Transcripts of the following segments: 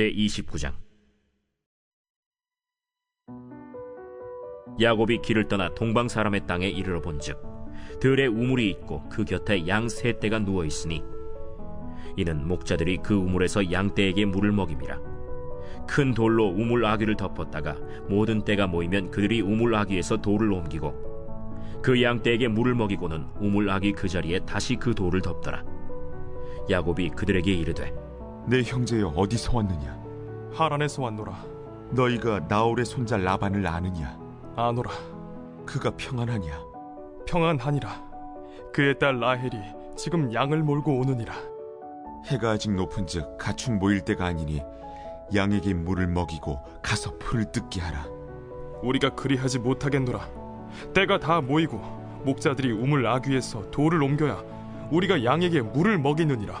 제 29장. 야곱이 길을 떠나 동방 사람의 땅에 이르러 본즉 들에 우물이 있고 그 곁에 양 세 떼가 누워 있으니 이는 목자들이 그 우물에서 양 떼에게 물을 먹임이라. 큰 돌로 우물 아귀를 덮었다가 모든 떼가 모이면 그들이 우물 아귀에서 돌을 옮기고 그 양 떼에게 물을 먹이고는 우물 아귀 그 자리에 다시 그 돌을 덮더라. 야곱이 그들에게 이르되 내 형제여 어디서 왔느냐? 하란에서 왔노라 너희가 나홀의 손자 라반을 아느냐? 아노라 그가 평안하냐? 평안하니라 그의 딸 라헬이 지금 양을 몰고 오느니라 해가 아직 높은즉 가축 모일 때가 아니니 양에게 물을 먹이고 가서 풀을 뜯게 하라. 우리가 그리하지 못하겠노라 때가 다 모이고 목자들이 우물 아귀에서 돌을 옮겨야 우리가 양에게 물을 먹이느니라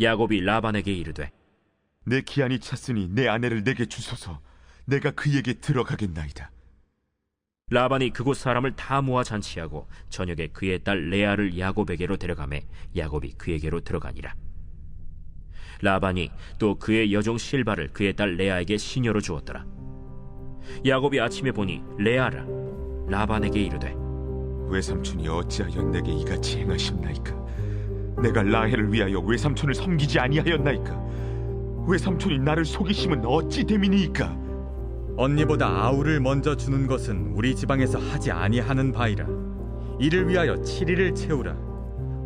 야곱이 라반에게 이르되 내 기한이 찼으니 내 아내를 내게 주소서. 내가 그에게 들어가겠나이다. 라반이 그곳 사람을 다 모아 잔치하고 저녁에 그의 딸 레아를 야곱에게로 데려가매 야곱이 그에게로 들어가니라. 라반이 또 그의 여종 실바를 그의 딸 레아에게 시녀로 주었더라. 야곱이 아침에 보니 레아라 라반에게 이르되 외삼촌이 어찌하여 내게 이같이 행하십나이까? 내가 라헬을 위하여 외삼촌을 섬기지 아니하였나이까? 외삼촌이 나를 속이심은 어찌 됨이니이까? 언니보다 아우를 먼저 주는 것은 우리 지방에서 하지 아니하는 바이라. 이를 위하여 7일을 채우라.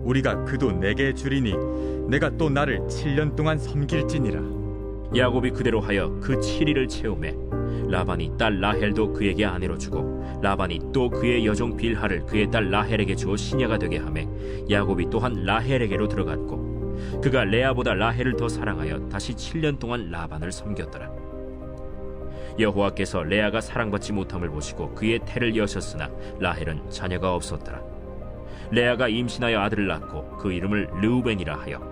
우리가 그도 내게 주리니 내가 또 나를 7년 동안 섬길지니라. 야곱이 그대로 하여 그 7일을 채우매 라반이 딸 라헬도 그에게 아내로 주고 라반이 또 그의 여종 빌하를 그의 딸 라헬에게 주어 시녀가 되게 하매 야곱이 또한 라헬에게로 들어갔고 그가 레아보다 라헬을 더 사랑하여 다시 7년 동안 라반을 섬겼더라. 여호와께서 레아가 사랑받지 못함을 보시고 그의 태를 여셨으나 라헬은 자녀가 없었더라. 레아가 임신하여 아들을 낳고 그 이름을 르우벤이라 하여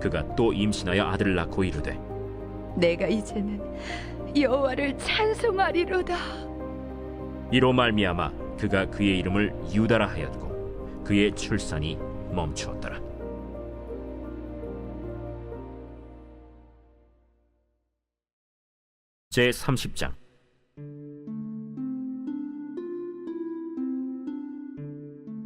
그가 또 임신하여 아들을 낳고 이르되 내가 이제는 여호와를 찬송하리로다. 이로 말미암아 그가 그의 이름을 유다라 하였고 그의 출산이 멈추었더라 제 30장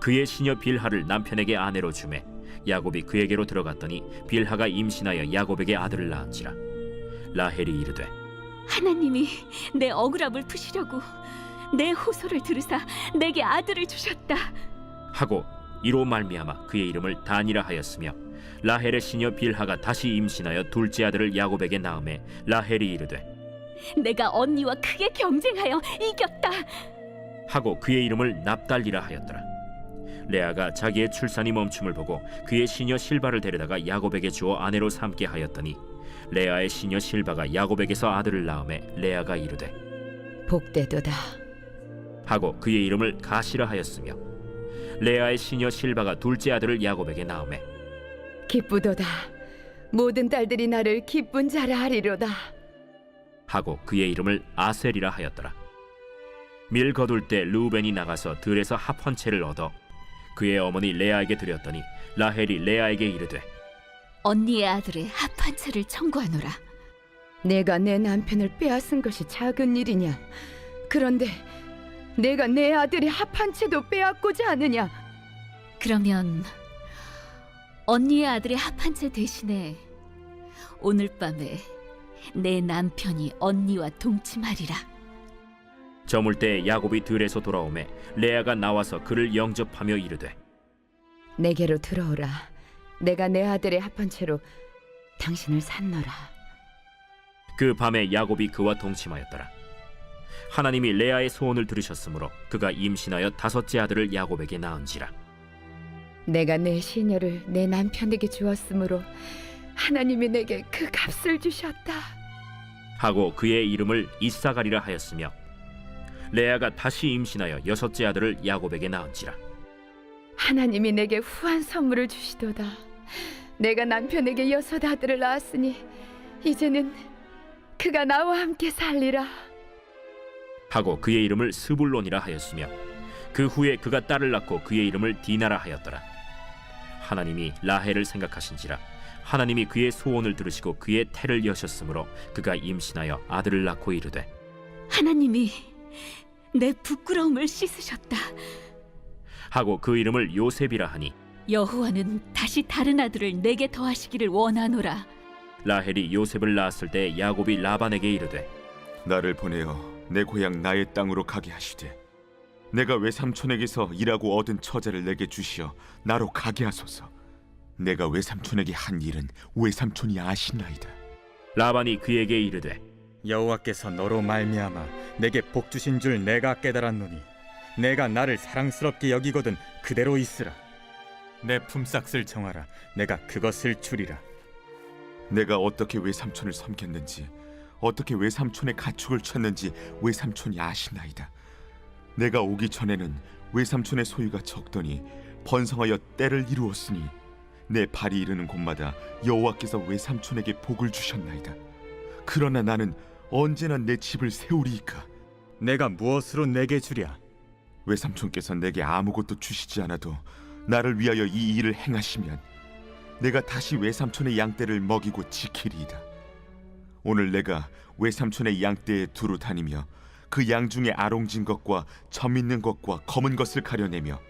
그의 시녀 빌하를 남편에게 아내로 주매 야곱이 그에게로 들어갔더니 빌하가 임신하여 야곱에게 아들을 낳은지라 라헬이 이르되 하나님이 내 억울함을 푸시려고 내 호소를 들으사 내게 아들을 주셨다. 하고 이로 말미암아 그의 이름을 단이라 하였으며 라헬의 시녀 빌하가 다시 임신하여 둘째 아들을 야곱에게 낳음에 라헬이 이르되 내가 언니와 크게 경쟁하여 이겼다. 하고 그의 이름을 납달리라 하였더라 레아가 자기의 출산이 멈춤을 보고 그의 시녀 실바를 데려다가 야곱에게 주어 아내로 삼게 하였더니 레아의 시녀 실바가 야곱에게서 아들을 낳음에 레아가 이르되 복되도다. 하고 그의 이름을 가시라 하였으며 레아의 시녀 실바가 둘째 아들을 야곱에게 낳음에 기쁘도다. 모든 딸들이 나를 기쁜 자라 하리로다. 하고 그의 이름을 아셀이라 하였더라. 밀 거둘 때 루벤이 나가서 들에서 합한 채를 얻어 그의 어머니 레아에게 드렸더니 라헬이 레아에게 이르되 언니의 아들의 합한 채를 청구하노라. 내가 내 남편을 빼앗은 것이 작은 일이냐? 그런데 내가 내 아들의 합한 채도 빼앗고자 하느냐? 그러면 언니의 아들의 합한 채 대신에 오늘 밤에 내 남편이 언니와 동침하리라. 저물 때 야곱이 들에서 돌아오매 레아가 나와서 그를 영접하며 이르되 내게로 들어오라. 내가 내 아들의 합한 채로 당신을 산노라. 그 밤에 야곱이 그와 동침하였더라. 하나님이 레아의 소원을 들으셨으므로 그가 임신하여 다섯째 아들을 야곱에게 낳은지라. 내가 내 시녀를 내 남편에게 주었으므로 하나님이 내게 그 값을 주셨다. 하고 그의 이름을 이사가리라 하였으며 레아가 다시 임신하여 여섯째 아들을 야곱에게 낳은지라. 하나님이 내게 후한 선물을 주시도다. 내가 남편에게 여섯 아들을 낳았으니 이제는 그가 나와 함께 살리라. 하고 그의 이름을 스불론이라 하였으며 그 후에 그가 딸을 낳고 그의 이름을 디나라 하였더라. 하나님이 라헬을 생각하신지라 하나님이 그의 소원을 들으시고 그의 태를 여셨으므로 그가 임신하여 아들을 낳고 이르되 하나님이 내 부끄러움을 씻으셨다. 하고 그 이름을 요셉이라 하니 여호와는 다시 다른 아들을 내게 더하시기를 원하노라. 라헬이 요셉을 낳았을 때 야곱이 라반에게 이르되 나를 보내어 내 고향 나의 땅으로 가게 하시되 내가 외삼촌에게서 일하고 얻은 처자를 내게 주시어 나로 가게 하소서. 내가 외삼촌에게 한 일은 외삼촌이 아시나이다. 라반이 그에게 이르되 여호와께서 너로 말미암아 내게 복 주신 줄 내가 깨달았노니 내가 나를 사랑스럽게 여기거든 그대로 있으라 내 품삯을 정하라 내가 그것을 주리라 내가 어떻게 외삼촌을 섬겼는지 어떻게 외삼촌의 가축을 쳤는지 외삼촌이 아시나이다. 내가 오기 전에는 외삼촌의 소유가 적더니 번성하여 때를 이루었으니 내 발이 이르는 곳마다 여호와께서 외삼촌에게 복을 주셨나이다. 그러나 나는 언제나 내 집을 세우리이까 내가 무엇으로 내게 주랴 외삼촌께서 내게 아무것도 주시지 않아도 나를 위하여 이 일을 행하시면 내가 다시 외삼촌의 양떼를 먹이고 지키리이다. 오늘 내가 외삼촌의 양떼에 두루 다니며 그 양 중에 아롱진 것과 점 있는 것과 검은 것을 가려내며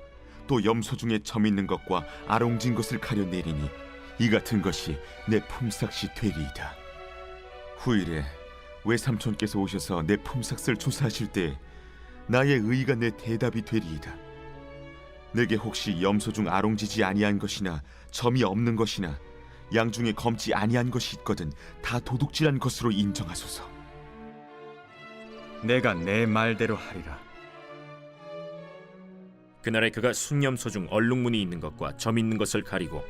또 염소 중에 점 있는 것과 아롱진 것을 가려내리니 이 같은 것이 내 품삯이 되리이다. 후일에 외삼촌께서 오셔서 내 품삯을 조사하실 때 나의 의가 내 대답이 되리이다. 내게 혹시 염소 중 아롱지지 아니한 것이나 점이 없는 것이나 양 중에 검지 아니한 것이 있거든 다 도둑질한 것으로 인정하소서. 내가 내 말대로 하리라 그날에 그가 순염소 중 얼룩무늬 있는 것과 점 있는 것을 가리고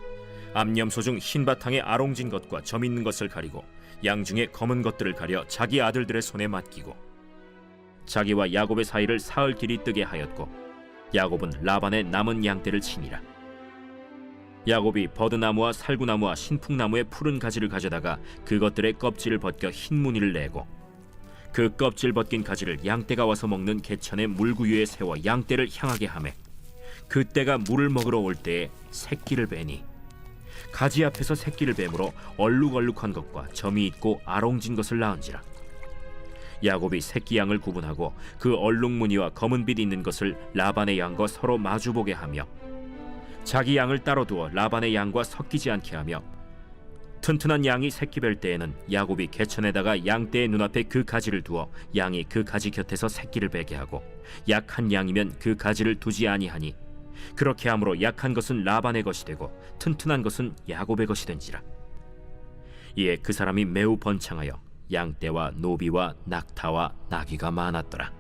암염소 중 흰 바탕에 아롱진 것과 점 있는 것을 가리고 양 중에 검은 것들을 가려 자기 아들들의 손에 맡기고 자기와 야곱의 사이를 사흘 길이 뜨게 하였고 야곱은 라반의 남은 양떼를 치니라. 야곱이 버드나무와 살구나무와 신풍나무의 푸른 가지를 가져다가 그것들의 껍질을 벗겨 흰 무늬를 내고 그 껍질 벗긴 가지를 양떼가 와서 먹는 개천의 물구유에 세워 양떼를 향하게 하매 그때가 물을 먹으러 올 때에 새끼를 베니 가지 앞에서 새끼를 뱀으로 얼룩얼룩한 것과 점이 있고 아롱진 것을 낳은지라. 야곱이 새끼 양을 구분하고 그 얼룩 무늬와 검은 빛 있는 것을 라반의 양과 서로 마주보게 하며 자기 양을 따로 두어 라반의 양과 섞이지 않게 하며 튼튼한 양이 새끼 뵐 때에는 야곱이 개천에다가 양떼의 눈앞에 그 가지를 두어 양이 그 가지 곁에서 새끼를 베게 하고 약한 양이면 그 가지를 두지 아니하니 그렇게 함으로 약한 것은 라반의 것이 되고 튼튼한 것은 야곱의 것이 된지라. 이에 그 사람이 매우 번창하여 양떼와 노비와 낙타와 나귀가 많았더라